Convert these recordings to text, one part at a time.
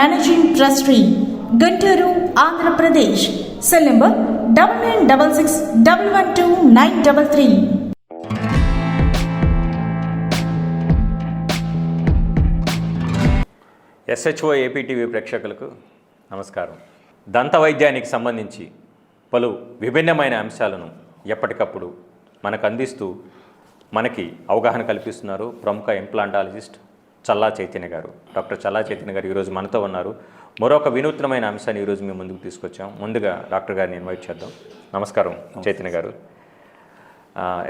managing trustee Guntur Andhra Pradesh cell number double nine double six double one two nine double three SHO APTV ప్రేక్షకులకు నమస్కారం. దంత వైద్యానికి సంబంధించి పలు విభిన్నమైన అంశాలను ఎప్పటికప్పుడు మనకు అందిస్తూ మనకి అవగాహన కల్పిస్తున్నారు ప్రముఖ ఇంప్లాంటాలజిస్ట్ చల్లా చైతన్య గారు. డాక్టర్ చల్లా చైతన్య గారు ఈరోజు మనతో ఉన్నారు. మరొక వినూత్నమైన అంశాన్ని ఈరోజు మేము ముందుకు తీసుకొచ్చాం. ముందుగా డాక్టర్ గారిని ఇన్వైట్ చేద్దాం. నమస్కారం చైతన్య గారు.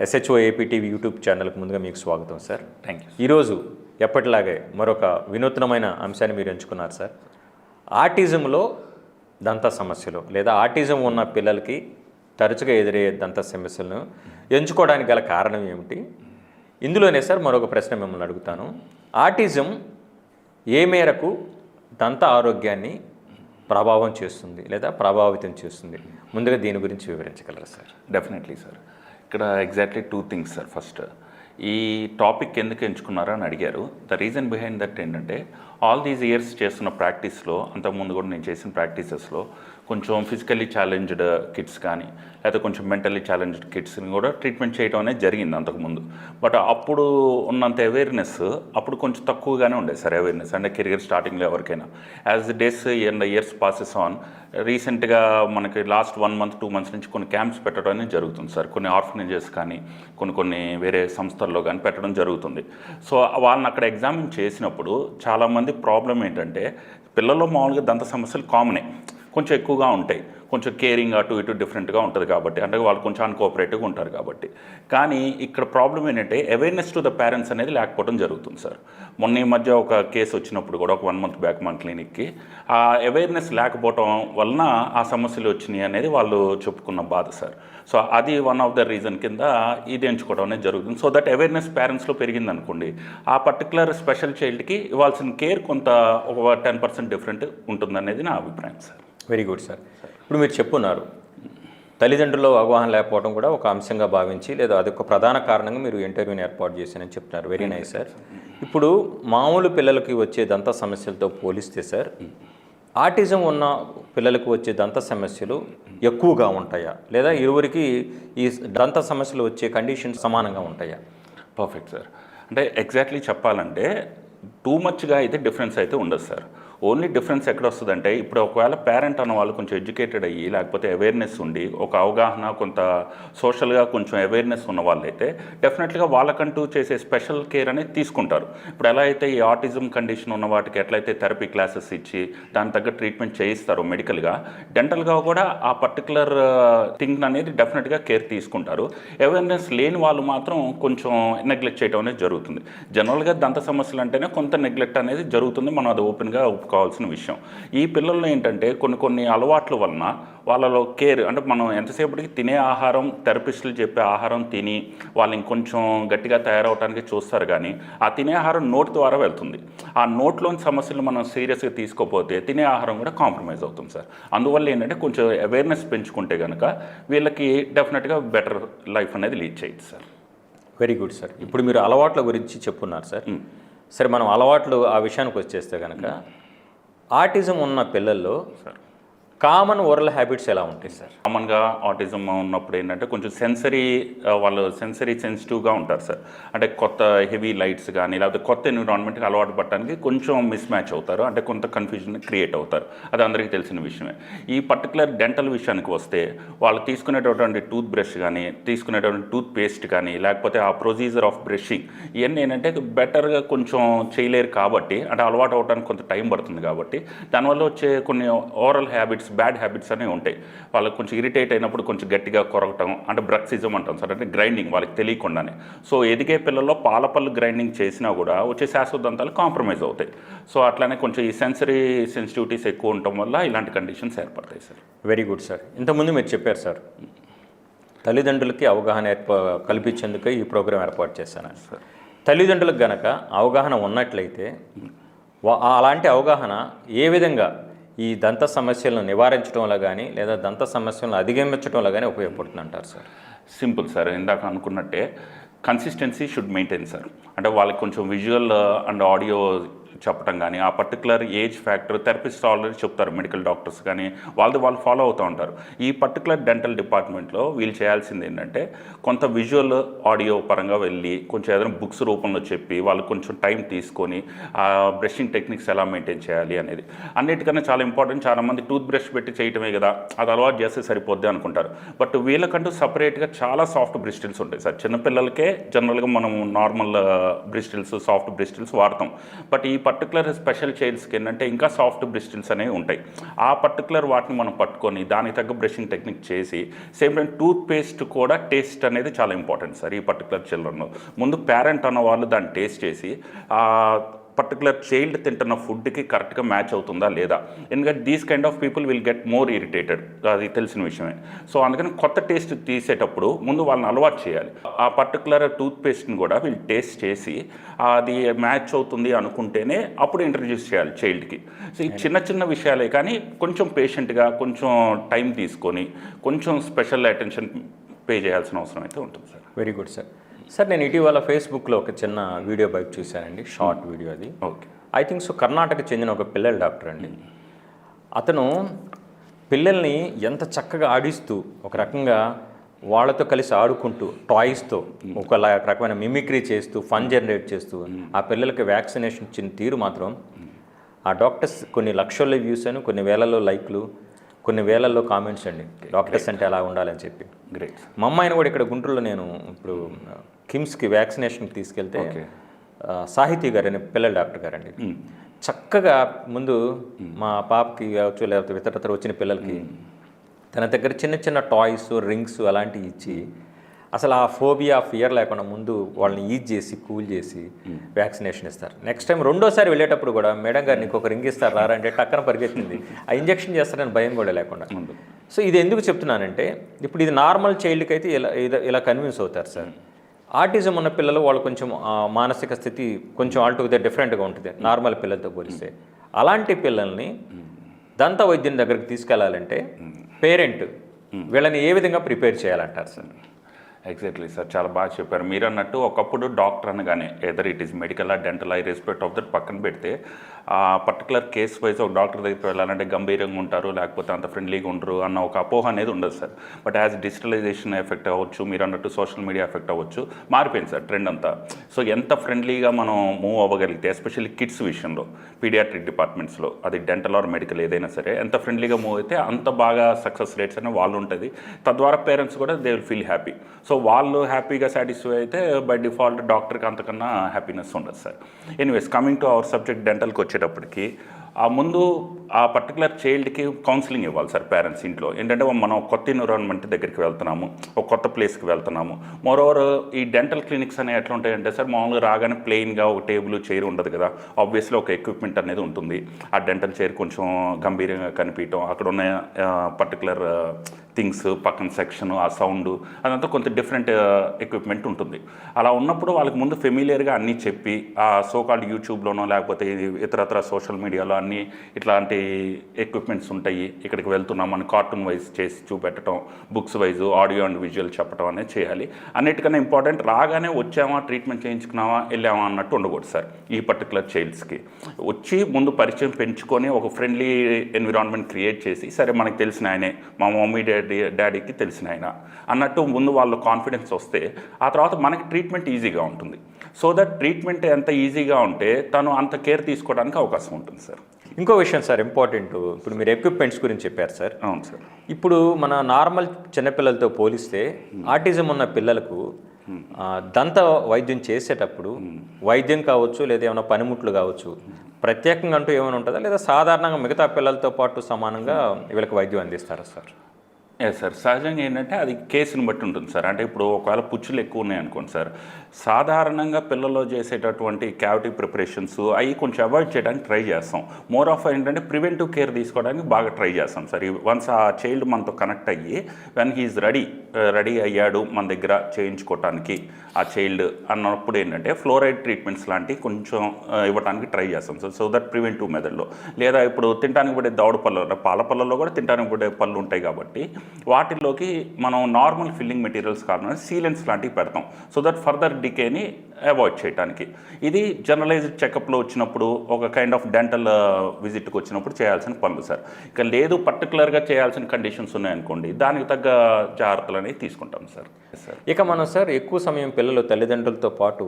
ఎస్హెచ్ఓ ఏపీటీవీ యూట్యూబ్ ఛానల్కి ముందుగా మీకు స్వాగతం సార్. థ్యాంక్ యూ ఈరోజు ఎప్పటిలాగే మరొక వినూత్నమైన అంశాన్ని మీరు ఎంచుకున్నారు సార్. ఆటిజంలో దంత సమస్యలు లేదా ఆటిజం ఉన్న పిల్లలకి తరచుగా ఎదురయ్యే దంత సమస్యలను ఎంచుకోవడానికి గల కారణం ఏమిటి? ఇందులోనే సార్ మరొక ప్రశ్న మిమ్మల్ని అడుగుతాను. ఆటిజం ఏ మేరకు దంత ఆరోగ్యాన్ని ప్రభావం చేస్తుంది లేదా ప్రభావితం చేస్తుంది? ముందుగా దీని గురించి వివరించగలరా సార్? డెఫినెట్లీ సార్ ఇక్కడ exactly two things sir first ఈ టాపిక్ ఎందుకు ఎంచుకున్నారో అని అడిగారు. ద రీజన్ బిహైండ్ దట్ ఏంటంటే ఆల్ దీస్ ఇయర్స్ చేస్తున్న ప్రాక్టీస్లో అంతకుముందు కూడా నేను చేసిన ప్రాక్టీసెస్లో కొంచెం ఫిజికల్లీ ఛాలెంజ్డ్ కిడ్స్ కానీ లేకపోతే కొంచెం మెంటల్లీ ఛాలెంజ్డ్ కిడ్స్ని కూడా ట్రీట్మెంట్ చేయడం అనేది జరిగింది అంతకుముందు. బట్ అప్పుడు ఉన్నంత అవేర్నెస్ అప్పుడు కొంచెం తక్కువగానే ఉండేది సార్ అవేర్నెస్ అంటే కెరియర్ స్టార్టింగ్లో ఎవరికైనా. As the days and years passes on రీసెంట్గా మనకి last one month two months నుంచి కొన్ని క్యాంప్స్ పెట్టడం అనేది జరుగుతుంది సార్. కొన్ని ఆర్ఫనేజెస్ కానీ కొన్ని కొన్ని వేరే సంస్థల్లో కానీ పెట్టడం జరుగుతుంది. సో వాళ్ళని అక్కడ ఎగ్జామిన్ చేసినప్పుడు చాలామంది ప్రాబ్లం ఏంటంటే పిల్లల్లో మామూలుగా దంత సమస్యలు కామనే కొంచెం ఎక్కువగా ఉంటాయి. కొంచెం కేరింగ్ అటు ఇటు డిఫరెంట్గా ఉంటుంది కాబట్టి. అంటే వాళ్ళు కొంచెం అన్కోఆపరేటివ్గా ఉంటారు కాబట్టి. కానీ ఇక్కడ ప్రాబ్లం ఏంటంటే అవేర్నెస్ టు ద పేరెంట్స్ అనేది లేకపోవడం జరుగుతుంది సార్ మొన్న ఈ మధ్య ఒక కేసు వచ్చినప్పుడు కూడా ఒక వన్ మంత్ బ్యాక్ మన క్లినిక్కి ఆ అవేర్నెస్ లేకపోవడం వలన ఆ సమస్యలు వచ్చినాయి అనేది వాళ్ళు చెప్పుకున్న బాధ సార్ సో అది వన్ ఆఫ్ ద రీజన్ కింద ఇది ఎంచుకోవడం అనేది జరుగుతుంది. సో దట్ అవేర్నెస్ పేరెంట్స్లో పెరిగింది అనుకోండి ఆ పర్టికులర్ స్పెషల్ చైల్డ్కి ఇవ్వాల్సిన కేర్ కొంత ఒక టెన్ పర్సెంట్ డిఫరెంట్ ఉంటుందనేది నా అభిప్రాయం సార్ వెరీ గుడ్ సార్. ఇప్పుడు మీరు చెప్పున్నారు తల్లిదండ్రుల్లో అవగాహన లేకపోవడం కూడా ఒక అంశంగా భావించి లేదా అదొక ప్రధాన కారణంగా మీరు ఇంటర్వ్యూని ఏర్పాటు చేశారని చెప్తున్నారు. వెరీ నైస్ సార్ ఇప్పుడు మామూలు పిల్లలకి వచ్చే దంత సమస్యలతో పోలిస్తే సార్ ఆటిజం ఉన్న పిల్లలకు వచ్చే దంత సమస్యలు ఎక్కువగా ఉంటాయా? లేదా ఇరువురికి ఈ దంత సమస్యలు వచ్చే కండిషన్ సమానంగా ఉంటాయా? పర్ఫెక్ట్ సార్ అంటే ఎగ్జాక్ట్లీ చెప్పాలంటే టూ మచ్గా అయితే డిఫరెన్స్ అయితే ఉండదు సార్ ఓన్లీ డిఫరెన్స్ ఎక్కడ వస్తుందంటే ఇప్పుడు ఒకవేళ పేరెంట్ అన్న వాళ్ళు కొంచెం ఎడ్యుకేటెడ్ అయ్యి లేకపోతే అవేర్నెస్ ఉండి ఒక అవగాహన కొంత సోషల్గా కొంచెం అవేర్నెస్ ఉన్న వాళ్ళైతే డెఫినెట్గా వాళ్ళకంటూ చేసే స్పెషల్ కేర్ అనేది తీసుకుంటారు. ఇప్పుడు ఎలా అయితే ఈ ఆటిజం కండిషన్ ఉన్న వాటికి ఎట్లయితే థెరపీ క్లాసెస్ ఇచ్చి దాని తగ్గ ట్రీట్మెంట్ చేయిస్తారో మెడికల్గా డెంటల్గా కూడా ఆ పర్టికులర్ థింగ్ అనేది డెఫినెట్గా కేర్ తీసుకుంటారు. అవేర్నెస్ లేని వాళ్ళు మాత్రం కొంచెం నెగ్లెక్ట్ చేయడం అనేది జరుగుతుంది. జనరల్గా దంత సమస్యలు అంటేనే కొంత నెగ్లెక్ట్ అనేది జరుగుతుంది. మనం అది ఓపెన్గా ఒప్పుకోవాల్సిన విషయం. ఈ పిల్లల్లో ఏంటంటే కొన్ని కొన్ని అలవాట్ల వలన వాళ్ళలో కేర్ అంటే మనం ఎంతసేపటికి తినే ఆహారం థెరపిస్టులు చెప్పే ఆహారం తిని వాళ్ళు ఇంకొంచెం గట్టిగా తయారవడానికి చూస్తారు కానీ ఆ తినే ఆహారం నోటి ద్వారా వెళ్తుంది. ఆ నోట్లోని సమస్యలు మనం సీరియస్గా తీసుకోపోతే తినే ఆహారం కూడా కాంప్రమైజ్ అవుతుంది సార్. అందువల్ల ఏంటంటే కొంచెం అవేర్నెస్ పెంచుకుంటే కనుక వీళ్ళకి డెఫినెట్గా బెటర్ లైఫ్ అనేది లీడ్ చేయొచ్చు సార్. Very good sir. ఇప్పుడు మీరు అలవాట్ల గురించి చెప్పున్నారు సార్. సరే మనం అలవాట్లు ఆ విషయానికి వచ్చేస్తే కనుక ఆటిజం ఉన్న పిల్లల్లో సార్. కామన్ ఓరల్ హ్యాబిట్స్ ఎలా ఉంటాయి సార్? కామన్గా ఆటిజం ఉన్నప్పుడు ఏంటంటే కొంచెం సెన్సరీ వాళ్ళు సెన్సరీ సెన్సిటివ్గా ఉంటారు సార్. అంటే కొత్త హెవీ లైట్స్ కానీ లేకపోతే కొత్త ఎన్విరాన్మెంట్కి అలవాటు పడటానికి కొంచెం మిస్ మ్యాచ్ అవుతారు. అంటే కొంత కన్ఫ్యూజన్ క్రియేట్ అవుతారు. అది అందరికీ తెలిసిన విషయమే. ఈ పర్టికులర్ డెంటల్ విషయానికి వస్తే వాళ్ళు తీసుకునేటటువంటి టూత్ బ్రష్ కానీ తీసుకునేటటువంటి టూత్ పేస్ట్ కానీ లేకపోతే ఆ ప్రొసీజర్ ఆఫ్ బ్రషింగ్ ఇవన్నీ ఏంటంటే బెటర్గా కొంచెం చేయలేరు కాబట్టి అంటే అలవాటు అవడానికి కొంత టైం పడుతుంది కాబట్టి దానివల్ల వచ్చే కొన్ని ఓరల్ హ్యాబిట్స్ బ్యాడ్ హ్యాబిట్స్ అనేవి ఉంటాయి. వాళ్ళకి కొంచెం ఇరిటేట్ అయినప్పుడు కొంచెం గట్టిగా కొరకటం అంటే బ్రక్సిజం అంటాం సార్ అంటే గ్రైండింగ్ వాళ్ళకి తెలియకుండానే. సో ఎదిగే పిల్లల్లో పాలపళ్ళు గ్రైండింగ్ చేసినా కూడా వచ్చే శాశ్వతంతాలు కాంప్రమైజ్ అవుతాయి. సో అట్లానే కొంచెం ఈ సెన్సరీ సెన్సిటివిటీస్ ఎక్కువ ఉండటం వల్ల ఇలాంటి కండిషన్స్ ఏర్పడతాయి సార్. Very good sir. ఇంతకుముందు మీరు చెప్పారు సార్ తల్లిదండ్రులకి అవగాహన ఏర్ప కల్పించేందుకు ఈ ప్రోగ్రాం ఏర్పాటు చేశాను తల్లిదండ్రులకు గనక అవగాహన ఉన్నట్లయితే అలాంటి అవగాహన ఏ విధంగా ఈ దంత సమస్యలను నివారించడంలో కానీ లేదా దంత సమస్యలను అధిగమించడంలో కానీ ఉపయోగపడుతుంది అంటారు సార్? Simple sir. ఇందాక అనుకున్నట్టే కన్సిస్టెన్సీ షుడ్ మెయింటైన్ సార్ అంటే వాళ్ళకి కొంచెం విజువల్ అండ్ ఆడియో చెప్పడం కానీ ఆ particular age factor therapist already చెప్తారు మెడికల్ డాక్టర్స్ కానీ వాళ్ళది వాళ్ళు ఫాలో అవుతూ ఉంటారు. ఈ పర్టికులర్ డెంటల్ డిపార్ట్మెంట్లో వీళ్ళు చేయాల్సింది ఏంటంటే కొంత విజువల్ ఆడియో పరంగా వెళ్ళి కొంచెం ఏదైనా బుక్స్ రూపంలో చెప్పి వాళ్ళు కొంచెం టైం తీసుకొని ఆ బ్రషింగ్ టెక్నిక్స్ ఎలా మెయింటైన్ చేయాలి అనేది. అన్నిటికన్నా చాలా ఇంపార్టెంట్ చాలామంది టూత్ బ్రష్ పెట్టి చేయటమే కదా అది అలవాటు చేస్తే సరిపోద్ది అనుకుంటారు. బట్ వీళ్ళకంటూ సపరేట్గా చాలా సాఫ్ట్ బ్రిస్టిల్స్ ఉంటాయి సార్. చిన్నపిల్లలకే జనరల్గా మనం నార్మల్ బ్రిస్టిల్స్ సాఫ్ట్ బ్రిస్టిల్స్ వాడతాం. బట్ ఈ పర్టికులర్ స్పెషల్ చైల్డ్స్కి ఏంటంటే ఇంకా సాఫ్ట్ బ్రిస్టిల్స్ అనేవి ఉంటాయి. ఆ పర్టికులర్ వాటిని మనం పట్టుకొని దానికి తగ్గ బ్రషింగ్ టెక్నిక్ చేసి సేమ్ టైం టూత్ పేస్ట్ కూడా టేస్ట్ అనేది చాలా ఇంపార్టెంట్ సార్ ఈ పర్టికులర్ చిల్డ్రన్ ముందు పేరెంట్ అన్న వాళ్ళు దాన్ని టేస్ట్ చేసి పర్టికులర్ చైల్డ్ తింటున్న ఫుడ్కి కరెక్ట్గా మ్యాచ్ అవుతుందా లేదా? ఎందుకంటే these kind of people will get more irritated అది తెలిసిన విషయమే. సో అందుకని కొత్త టేస్ట్ తీసేటప్పుడు ముందు వాళ్ళని అలవాటు చేయాలి. ఆ పర్టికులర్ టూత్పేస్ట్ని కూడా వీళ్ళు టేస్ట్ చేసి అది మ్యాచ్ అవుతుంది అనుకుంటేనే అప్పుడు ఇంట్రడ్యూస్ చేయాలి చైల్డ్కి సో ఈ చిన్న చిన్న విషయాలే కానీ కొంచెం పేషెంట్గా కొంచెం టైం తీసుకొని కొంచెం స్పెషల్ అటెన్షన్ పే చేయాల్సిన అవసరం అయితే ఉంటుంది sir very good sir sir నేను ఇటీవల ఫేస్బుక్లో ఒక చిన్న వీడియో బయట చూశానండి షార్ట్ వీడియో అది. Okay. I think so Karnataka చెందిన ఒక పిల్లల డాక్టర్ అండి. అతను పిల్లల్ని ఎంత చక్కగా ఆడిస్తూ ఒక రకంగా వాళ్ళతో కలిసి ఆడుకుంటూ టాయ్స్తో ఒక లా- రకమైన మిమిక్రీ చేస్తూ ఫన్ జనరేట్ చేస్తూ ఆ పిల్లలకి వ్యాక్సినేషన్ ఇచ్చిన తీరు మాత్రం ఆ డాక్టర్స్ కొన్ని లక్షల్లో వ్యూస్ అని కొన్ని వేలలో లైక్లు కొన్ని వేలల్లో కామెంట్స్ అండి. డాక్టర్స్ అంటే అలా ఉండాలని చెప్పి. గ్రేట్ మా అమ్మాయిని కూడా ఇక్కడ గుంటూరులో నేను ఇప్పుడు కిమ్స్కి వ్యాక్సినేషన్కి తీసుకెళ్తే సాహితీ గారు అనే పిల్లల డాక్టర్ గారండి. చక్కగా ముందు మా పాపకి కావచ్చు లేకపోతే ఇతరత్ర వచ్చిన పిల్లలకి తన దగ్గర చిన్న చిన్న టాయ్స్ రింగ్స్ అలాంటివి ఇచ్చి అసలు ఆ ఫోబియా ఫియర్ లేకుండా ముందు వాళ్ళని ఈజ్ చేసి కూల్ చేసి వ్యాక్సినేషన్ ఇస్తారు. నెక్స్ట్ టైం రెండోసారి వెళ్ళేటప్పుడు కూడా మేడం గారు నీకు ఒక రింగ్ ఇస్తారు రారా అంటే టక్కన పరిగెత్తింది. ఆ ఇంజెక్షన్ చేస్తారని భయం కూడా లేకుండా. సో ఇది ఎందుకు చెప్తున్నానంటే ఇప్పుడు ఇది నార్మల్ చైల్డ్కి అయితే ఇలా ఇలా- ఇలా కన్విన్స్ అవుతారు సార్. ఆర్టిజం ఉన్న పిల్లలు వాళ్ళు కొంచెం మానసిక స్థితి కొంచెం ఆల్టుగెదర్ డిఫరెంట్గా ఉంటుంది. నార్మల్ పిల్లలతో పోలిస్తే. అలాంటి పిల్లల్ని దంత వైద్యుని దగ్గరికి తీసుకెళ్ళాలంటే పేరెంట్ వీళ్ళని ఏ విధంగా ప్రిపేర్ చేయాలంటారు? సార్ ఎగ్జాక్ట్లీ సార్ చాలా బాగా చెప్పారు. మీరు అన్నట్టు ఒకప్పుడు డాక్టర్ అనగానే either it is medical dental I respect of that పక్కన పెడితే ఆ పర్టికులర్ కేస్ వైజ్ ఒక డాక్టర్ దగ్గరికి వెళ్ళాలంటే గంభీరంగా ఉంటారు లేకపోతే అంత ఫ్రెండ్లీగా ఉండరు అన్న ఒక అపోహ అనేది ఉండదు sir. But as digitalisation effect అవ్వచ్చు మీరు అన్నట్టు సోషల్ మీడియా ఎఫెక్ట్ అవ్వచ్చు మారిపోయింది సార్ ట్రెండ్ అంతా. సో ఎంత ఫ్రెండ్లీగా మనం మూవ్ అవ్వగలిగితే ఎస్పెషల్లీ కిడ్స్ విషయంలో పీడియాట్రిక్ డిపార్ట్మెంట్స్లో అది డెంటల్ ఆర్ మెడికల్ ఏదైనా సరే ఎంత ఫ్రెండ్లీగా మూవ్ అయితే అంత బాగా సక్సెస్ రేట్స్ అనేవి వాళ్ళు ఉంటుంది. తద్వారా పేరెంట్స్ కూడా they will feel happy so వాళ్ళు హ్యాపీగా సాటిస్ఫై అయితే బై డిఫాల్ట్ డాక్టర్కి అంతకన్నా హ్యాపీనెస్ ఉండదు sir. Anyways coming to our subject డెంటల్కి వచ్చే వచ్చేటప్పటికి ఆ ముందు ఆ పర్టికులర్ చైల్డ్కి కౌన్సిలింగ్ ఇవ్వాలి సార్ పేరెంట్స్ ఇంట్లో. ఏంటంటే మనం కొత్త ఎన్విరాన్మెంట్ దగ్గరికి వెళ్తున్నాము ఒక కొత్త ప్లేస్కి వెళ్తున్నాము. మోరోవర్ ఈ డెంటల్ క్లినిక్స్ అనేవి ఎట్లా ఉంటాయంటే సార్ మామూలుగా రాగానే ప్లెయిన్గా ఒక టేబుల్ చైర్ ఉండదు కదా. ఆబ్వియస్లీ ఒక ఎక్విప్మెంట్ అనేది ఉంటుంది. ఆ డెంటల్ చైర్ కొంచెం గంభీరంగా కనిపించడం అక్కడ ఉన్న పర్టికులర్ థింగ్స్ పక్కన సెక్షన్ ఆ సౌండ్ అదంతా కొంత డిఫరెంట్ ఎక్విప్మెంట్ ఉంటుంది. అలా ఉన్నప్పుడు వాళ్ళకి ముందు ఫెమిలియర్గా అన్నీ చెప్పి ఆ సోకాల్డ్ యూట్యూబ్లోనో లేకపోతే ఇతరత్ర సోషల్ మీడియాలో అన్నీ ఇట్లాంటి ఎక్విప్మెంట్స్ ఉంటాయి. ఇక్కడికి వెళ్తున్నాం అని కార్టూన్ వైజ్ చేసి చూపెట్టడం books wise audio and visual చెప్పడం అనేది చేయాలి. అన్నిటికన్నా ఇంపార్టెంట్ రాగానే వచ్చామా ట్రీట్మెంట్ చేయించుకున్నామా వెళ్ళామా అన్నట్టు ఉండకూడదు సార్ ఈ పర్టికులర్ చైల్డ్స్కి వచ్చి ముందు పరిచయం పెంచుకొని ఒక ఫ్రెండ్లీ ఎన్విరాన్మెంట్ క్రియేట్ చేసి సరే మనకి తెలిసిన ఆయనే మా మమ్మీ డాడీ డాడీకి తెలిసిన ఆయన అన్నట్టు ముందు వాళ్ళు కాన్ఫిడెన్స్ వస్తే ఆ తర్వాత మనకి ట్రీట్మెంట్ ఈజీగా ఉంటుంది. సో దట్ ట్రీట్మెంట్ ఎంత ఈజీగా ఉంటే తను అంత కేర్ తీసుకోవడానికి అవకాశం ఉంటుంది సార్. ఇంకో విషయం సార్ ఇంపార్టెంట్. ఇప్పుడు మీరు ఎక్విప్మెంట్స్ గురించి చెప్పారు సార్. అవును సార్. ఇప్పుడు మన నార్మల్ చిన్నపిల్లలతో పోలిస్తే ఆటిజం ఉన్న పిల్లలకు దంత వైద్యం చేసేటప్పుడు వైద్యం కావచ్చు లేదా ఏమైనా పనిముట్లు కావచ్చు ప్రత్యేకంగా అంటూ ఏమైనా ఉంటుందా? లేదా సాధారణంగా మిగతా పిల్లలతో పాటు సమానంగా వీళ్ళకి వైద్యం అందిస్తారా సార్? ఎస్ సార్ సహజంగా ఏంటంటే అది కేసుని బట్టి ఉంటుంది సార్ అంటే ఇప్పుడు ఒకవేళ పుచ్చులు ఎక్కువ ఉన్నాయి అనుకోండి సార్ సాధారణంగా పిల్లల్లో చేసేటటువంటి క్యావిటీ ప్రిపరేషన్స్ అవి కొంచెం అవాయిడ్ చేయడానికి ట్రై చేస్తాం. మోర్ ఆఫ్ ఏంటంటే ప్రివెంటివ్ కేర్ తీసుకోవడానికి బాగా ట్రై చేస్తాం సార్ వన్స్ ఆ చైల్డ్ మనతో కనెక్ట్ అయ్యి when he is ready ready అయ్యాడు మన దగ్గర చేయించుకోవటానికి ఆ చైల్డ్ అన్నప్పుడు ఏంటంటే ఫ్లోరైడ్ ట్రీట్మెంట్స్ లాంటివి కొంచెం uh, ఇవ్వడానికి ట్రై చేస్తాం సార్ సో దట్ ప్రివెంటివ్ మెథడ్లో లేదా ఇప్పుడు తినడానికి పడే దౌడ పళ్ళు పాల పళ్ళలో కూడా తినడానికి పడే పళ్ళు ఉంటాయి కాబట్టి వాటిల్లోకి మనం నార్మల్ ఫిల్లింగ్ మెటీరియల్స్ కాకుండా సీలెన్స్ లాంటివి పెడతాం. సో దట్ ఫర్దర్ డికేని అవాయిడ్ చేయడానికి ఇది జనరలైజ్డ్ చెకప్లో వచ్చినప్పుడు ఒక కైండ్ ఆఫ్ డెంటల్ విజిట్కి వచ్చినప్పుడు చేయాల్సిన పనులు సార్ ఇక లేదు పర్టికులర్గా చేయాల్సిన కండిషన్స్ ఉన్నాయనుకోండి దానికి తగ్గ జాగ్రత్తలు అనేవి తీసుకుంటాం సార్ సార్ ఇక మనం సార్ ఎక్కువ సమయం పిల్లలు తల్లిదండ్రులతో పాటు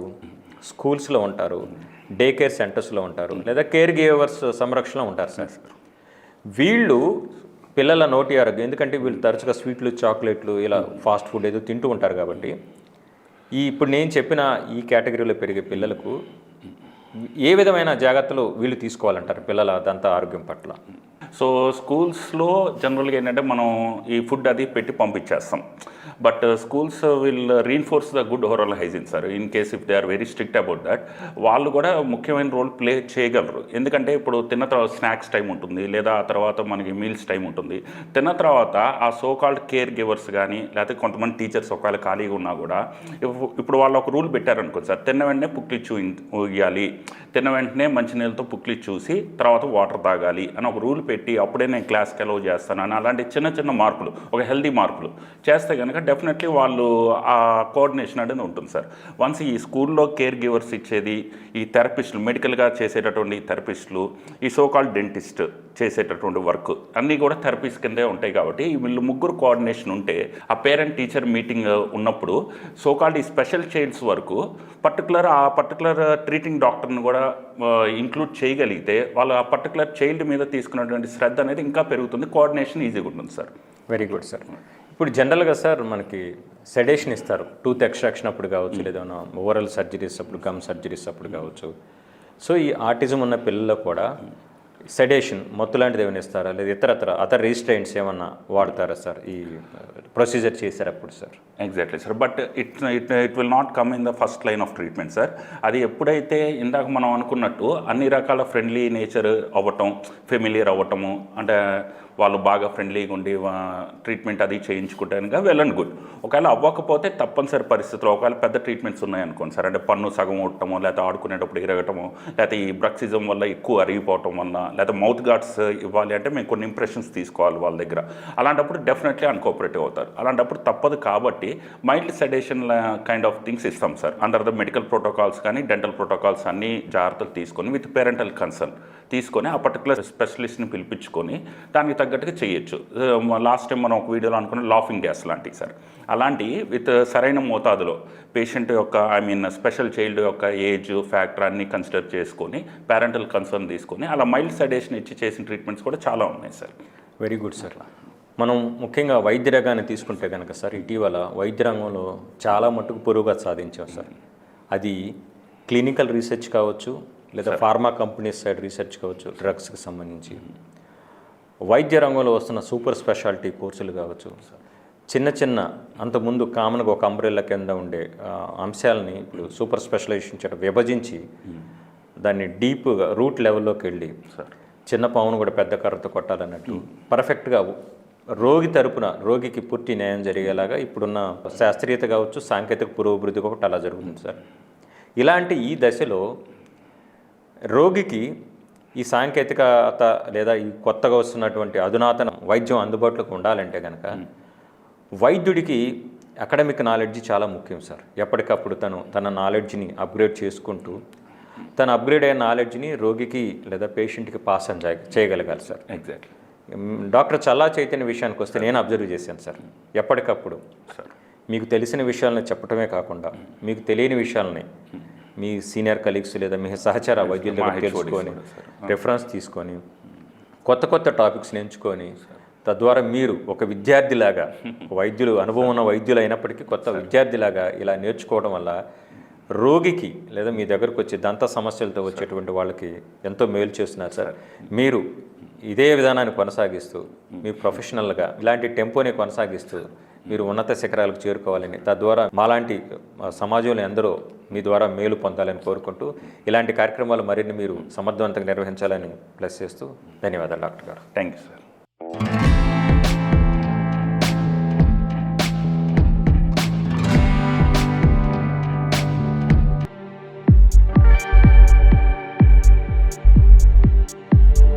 స్కూల్స్లో ఉంటారు డే కేర్ సెంటర్స్లో ఉంటారు లేదా కేర్ గివర్స్ సంరక్షణలో ఉంటారు సార్ వీళ్ళు పిల్లల నోటి ఆరోగ్యం ఎందుకంటే వీళ్ళు తరచుగా స్వీట్లు చాక్లెట్లు ఇలా ఫాస్ట్ ఫుడ్ ఏదో తింటూ ఉంటారు కాబట్టి. ఈ ఇప్పుడు నేను చెప్పిన ఈ కేటగిరీలో పెరిగే పిల్లలకు ఏ విధమైన జాగ్రత్తలు వీళ్ళు తీసుకోవాలంటారు పిల్లల దంత ఆరోగ్యం పట్ల? సో స్కూల్స్లో జనరల్గా ఏంటంటే మనం ఈ ఫుడ్ అది పెట్టి పంపించేస్తాం. But schools will reinforce the good overall hygiene sir in case if they are very strict about that వాళ్ళు కూడా ముఖ్యమైన రోల్ ప్లే చేయగలరు. ఎందుకంటే ఇప్పుడు తిన్న తర్వాత స్నాక్స్ టైం ఉంటుంది. లేదా ఆ తర్వాత మనకి మీల్స్ టైం ఉంటుంది. తిన్న తర్వాత ఆ సోకాల్డ్ కేర్ గివర్స్ కానీ లేకపోతే కొంతమంది టీచర్స్ ఒకవేళ ఖాళీగా ఉన్నా కూడా ఇప్పుడు వాళ్ళు ఒక రూల్ పెట్టారనుకో సార్. తిన్న వెంటనే పుక్లిచ్చు చూ ఇవ్వాలి తిన్న వెంటనే మంచినీళ్ళతో పుక్లి చూసి తర్వాత వాటర్ తాగాలి అని ఒక రూల్ పెట్టి అప్పుడే నేను క్లాస్కి అలౌ అని అలాంటి చిన్న చిన్న మార్పులు ఒక హెల్దీ మార్పులు చేస్తే కనుక డెఫినెట్లీ వాళ్ళు ఆ కోఆర్డినేషన్ అనేది ఉంటుంది సార్. వన్స్ ఈ స్కూల్లో కేర్ గివర్స్ ఇచ్చేది ఈ థెరపిస్టులు మెడికల్గా చేసేటటువంటి థెరపిస్టులు ఈ సోకాల్ డెంటిస్ట్ చేసేటటువంటి వర్క్ అన్నీ కూడా థెరపీస్ కిందే ఉంటాయి కాబట్టి వీళ్ళు ముగ్గురు కోఆర్డినేషన్ ఉంటే ఆ పేరెంట్ టీచర్ మీటింగ్ ఉన్నప్పుడు సోకాల్డ్ ఈ స్పెషల్ చైల్డ్స్ వరకు పర్టికులర్ ఆ పర్టికులర్ ట్రీటింగ్ డాక్టర్ని కూడా ఇంక్లూడ్ చేయగలిగితే వాళ్ళు ఆ పర్టికులర్ చైల్డ్ మీద తీసుకున్నటువంటి శ్రద్ధ అనేది ఇంకా పెరుగుతుంది కోఆర్డినేషన్ ఈజీగా ఉంటుంది సార్. వెరీ గుడ్ సార్ ఇప్పుడు జనరల్గా సార్ మనకి సెడేషన్ ఇస్తారు. టూత్ ఎక్స్ట్రాక్షన్ అప్పుడు కావచ్చు లేదా ఓవరల్ సర్జరీస్ అప్పుడు గమ్ సర్జరీస్ అప్పుడు కావచ్చు. సో ఈ ఆటిజం ఉన్న పిల్లల్లో కూడా సెడేషన్ మత్తు లాంటిది ఏమైనా ఇస్తారా? లేదా ఇతరత్ర అదర్ రిజిస్ట్రెంట్స్ ఏమన్నా వాడతారా సార్? ఈ ప్రొసీజర్ చేసేటప్పుడు sir? Exactly sir but it it it will not come in the first line of treatment sir అది ఎప్పుడైతే ఇందాక మనం అనుకున్నట్టు అన్ని రకాల ఫ్రెండ్లీ నేచర్ అవ్వటం ఫెమిలియర్ అవ్వటము అంటే వాళ్ళు బాగా ఫ్రెండ్లీగా ఉండి ట్రీట్మెంట్ అది చేయించుకుంటానుగా వెల్ అండ్ గుడ్. ఒకవేళ అవ్వకపోతే తప్పనిసరి పరిస్థితుల్లో ఒకవేళ పెద్ద ట్రీట్మెంట్స్ ఉన్నాయనుకోండి సార్. అంటే పన్ను సగం ఉండటమో లేకపోతే ఆడుకునేటప్పుడు ఇరగటమో లేకపోతే ఈ బ్రక్సిజం వల్ల ఎక్కువ అరిగిపోవటం వల్ల లేకపోతే మౌత్ గార్డ్స్ ఇవ్వాలి అంటే మేము కొన్ని ఇంప్రెషన్స్ తీసుకోవాలి వాళ్ళ దగ్గర. అలాంటప్పుడు డెఫినెట్లీ అన్కోఆపరేటివ్ అవుతారు. అలాంటప్పుడు తప్పదు కాబట్టి mild sedation kind of things ఇస్తాం sir. Under the medical protocols కానీ డెంటల్ ప్రోటోకాల్స్ అన్ని జాగ్రత్తలు తీసుకొని విత్ పేరెంటల్ కన్సర్న్ తీసుకొని ఆ పర్టికులర్ స్పెషలిస్ట్ని పిలిపించుకొని దానికి తగ్గట్టుగా చేయొచ్చు. లాస్ట్ టైం మనం ఒక వీడియోలో అనుకున్న లాఫింగ్ గ్యాస్ లాంటివి సార్. అలాంటి విత్ సరైన మోతాదులో పేషెంట్ యొక్క ఐ మీన్ స్పెషల్ చైల్డ్ యొక్క ఏజ్ ఫ్యాక్టర్ అన్ని కన్సిడర్ చేసుకొని పేరెంటల్ కన్సర్న్ తీసుకొని అలా మైల్డ్ సెడేషన్ ఇచ్చి చేసిన ట్రీట్మెంట్స్ కూడా చాలా ఉన్నాయి సార్. Very good sir. మనం ముఖ్యంగా వైద్య రంగాన్ని తీసుకుంటే కనుక సార్ ఇటీవల వైద్య రంగంలో చాలా మట్టుకు పురోగతి సాధించాం సార్. అది క్లినికల్ రీసెర్చ్ కావచ్చు లేదా ఫార్మా కంపెనీస్ సైడ్ రీసెర్చ్ కావచ్చు డ్రగ్స్కి సంబంధించి. వైద్య రంగంలో వస్తున్న సూపర్ స్పెషాలిటీ కోర్సులు కావచ్చు. చిన్న చిన్న అంతకుముందు కామన్గా ఒక అంబ్రెల్లా కింద ఉండే అంశాలని ఇప్పుడు సూపర్ స్పెషలైజేషన్ చేయడం విభజించి దాన్ని డీప్గా రూట్ లెవెల్లోకి వెళ్ళి చిన్న పామును కూడా పెద్ద కర్రతో కొట్టాలన్నట్టు పర్ఫెక్ట్గా రోగి తరపున రోగికి పూర్తి న్యాయం జరిగేలాగా ఇప్పుడున్న శాస్త్రీయత కావచ్చు సాంకేతిక పురోభివృద్ధి ఒకటి అలా జరుగుతుంది సార్. ఇలాంటి ఈ దశలో రోగికి ఈ సాంకేతికత లేదా ఈ కొత్తగా వస్తున్నటువంటి అధునాతన వైద్యం అందుబాటులోకి ఉండాలంటే కనుక వైద్యుడికి అకాడమిక్ నాలెడ్జ్ చాలా ముఖ్యం సార్. ఎప్పటికప్పుడు తను తన నాలెడ్జ్ని అప్గ్రేడ్ చేసుకుంటూ తన అప్గ్రేడ్ అయిన నాలెడ్జ్ని రోగికి లేదా పేషెంట్కి పాస్ అని చేయ- చేయగలగాలి sir. Exactly. Doctor Challa Chaitanya విషయానికి వస్తే నేను అబ్జర్వ్ చేశాను సార్. ఎప్పటికప్పుడు సార్. మీకు తెలిసిన విషయాలను చెప్పటమే కాకుండా మీకు తెలియని విషయాలని మీ సీనియర్ కలీగ్స్ లేదా మీ సహచర వైద్యుల దగ్గర తెలుసుకొని. రెఫరెన్స్ తీసుకొని కొత్త కొత్త టాపిక్స్ని ఎంచుకొని తద్వారా మీరు ఒక విద్యార్థిలాగా వైద్యులు అనుభవం ఉన్న వైద్యులు అయినప్పటికీ కొత్త విద్యార్థిలాగా ఇలా నేర్చుకోవడం వల్ల రోగికి లేదా మీ దగ్గరకు వచ్చే దంత సమస్యలతో వచ్చేటువంటి వాళ్ళకి ఎంతో మేలు చేస్తున్నారు సార్ మీరు ఇదే విధానాన్ని కొనసాగిస్తూ మీ ప్రొఫెషనల్గా ఇలాంటి టెంపోని కొనసాగిస్తూ మీరు ఉన్నత శిఖరాలకు చేరుకోవాలని తద్వారా మాలాంటి సమాజంలో ఎందరో మీ ద్వారా మేలు పొందాలని కోరుకుంటూ ఇలాంటి కార్యక్రమాలు మరిన్ని మీరు సమర్థవంతంగా నిర్వహించాలని ప్లస్ చేస్తూ ధన్యవాదాలు డాక్టర్ గారు. Thank you sir